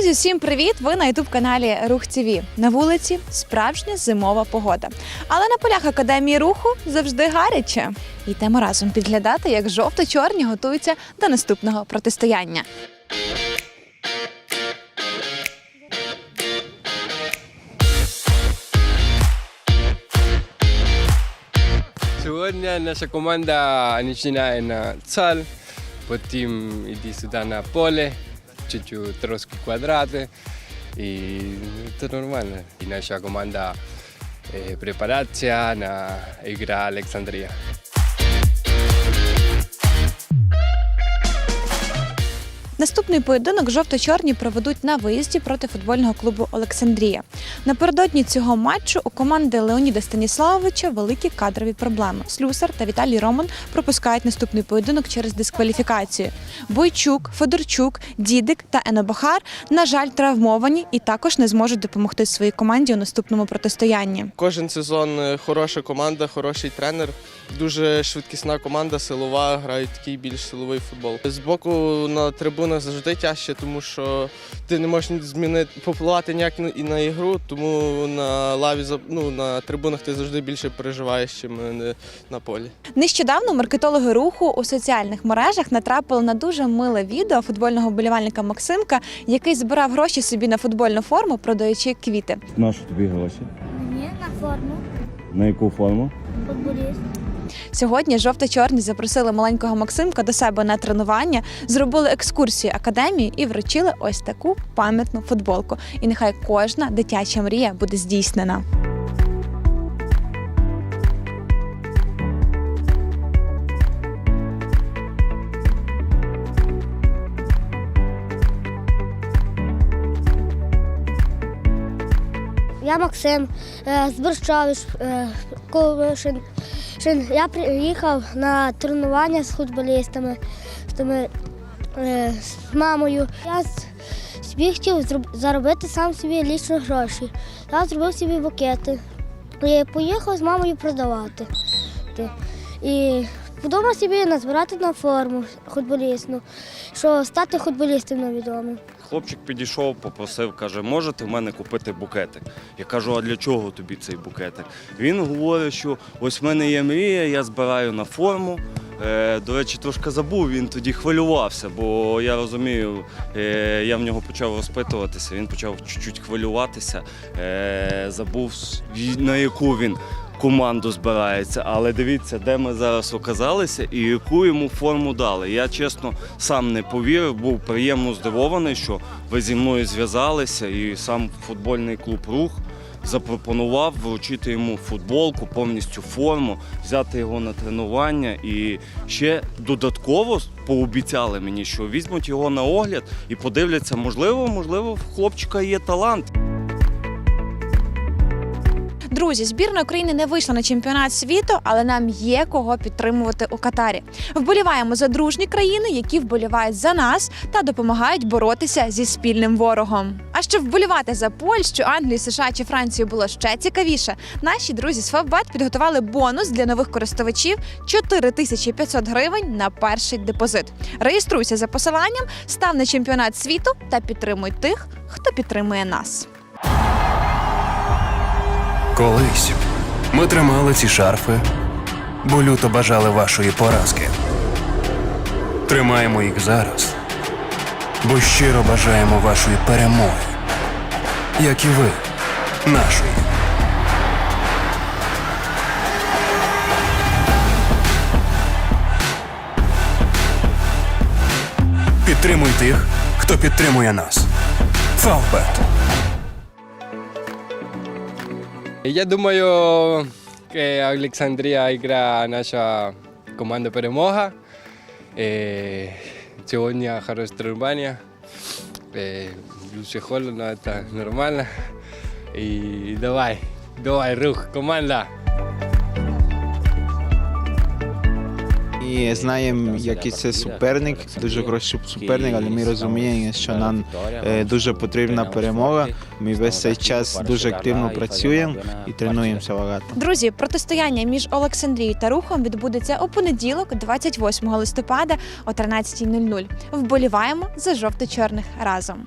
Друзі, всім привіт! Ви на ютуб каналі Рух ТВ. На вулиці справжня зимова погода. Але на полях академії руху завжди гаряче. Йдемо разом підглядати, як жовто-чорні готуються до наступного протистояння. Сьогодні наша команда починає на цаль, потім йде сюди на поле, чуть-чуть трошки квадрати. І це нормально. І наша команда е, препарація на ігра Олександрія. Наступний поєдинок жовто-чорні проведуть на виїзді проти футбольного клубу Олександрія. Напередодні цього матчу у команди Леоніда Станіславовича великі кадрові проблеми. Слюсар та Віталій Роман пропускають наступний поєдинок через дискваліфікацію. Бойчук, Федорчук, Дідик та Енобахар, на жаль, травмовані і також не зможуть допомогти своїй команді у наступному протистоянні. Кожен сезон е, хороша команда, хороший тренер. Дуже швидкісна команда, силова, грають такий більш силовий футбол. З боку на трибунах завжди тяжче, тому що ти не можеш змінити попливати ніяк і на ігру, тому на лаві ну, на трибунах ти завжди більше переживаєш, е, на полі. Нещодавно маркетологи руху у соціальних мережах натрапили на дуже миле відео футбольного болівальника Максимка, який збирав гроші собі на футбольну форму, продаючи квіти. На що тобі гроші? Мені на форму На яку форму? футболіст. Сьогодні жовто-чорні запросили маленького Максимка до себе на тренування, зробили екскурсію академії і вручили ось таку пам'ятну футболку. І нехай кожна дитяча мрія буде здійснена. Я Максим е, з Борщович, е, Ковишин. Я приїхав на тренування з футболістами, з, е, мамою. Я собі хотів заробити сам собі лічно гроші. Я зробив собі букети. І поїхав з мамою продавати. Ти. І подумав собі назбирати на форму футболістну, що стати футболістом невідомим. Хлопчик підійшов, попросив, каже, можете в мене купити букетик. Я кажу, а для чого тобі цей букетик? Він говорить, що ось в мене є мрія, я збираю на форму. Е, до речі, трошки забув, він тоді хвилювався, бо я розумію, е, я в нього почав розпитуватися, він почав чуть-чуть хвилюватися, е, забув, на яку він команду збирається. Але дивіться, де ми зараз оказалися і яку йому форму дали. Я чесно сам не повірив, був приємно здивований, що ви зі мною зв'язалися, і сам футбольний клуб Рух запропонував вручити йому футболку, повністю форму, взяти його на тренування. І ще додатково пообіцяли мені, що візьмуть його на огляд і подивляться, можливо, можливо, в хлопчика є талант. Друзі, збірна України не вийшла на чемпіонат світу, але нам є кого підтримувати у Катарі. Вболіваємо за дружні країни, які вболівають за нас та допомагають боротися зі спільним ворогом. А щоб вболівати за Польщу, Англію, США чи Францію було ще цікавіше. Наші друзі з Фавбет підготували бонус для нових користувачів 4500 гривень на перший депозит. Реєструйся за посиланням, став на чемпіонат світу та підтримуй тих, хто підтримує нас. Колись ми тримали ці шарфи, бо люто бажали вашої поразки. Тримаємо їх зараз, бо щиро бажаємо вашої перемоги, як і ви, нашої. Підтримуй тих, хто підтримує нас. Фавбет. Я думаю, que Олександрія ігра наша команда перемога. Е, Сьогодні хороше тренування. Е, Дуже холодно, це нормально. І давай, давай, рух, команда. І знаємо, який це суперник, дуже хороший суперник, але ми розуміємо, що нам е, дуже потрібна перемога. Ми весь цей час дуже активно працюємо і тренуємося багато. Друзі, протистояння між Олександрією та Рухом відбудеться у понеділок, 28 листопада о 13.00. Вболіваємо за жовто-чорних разом.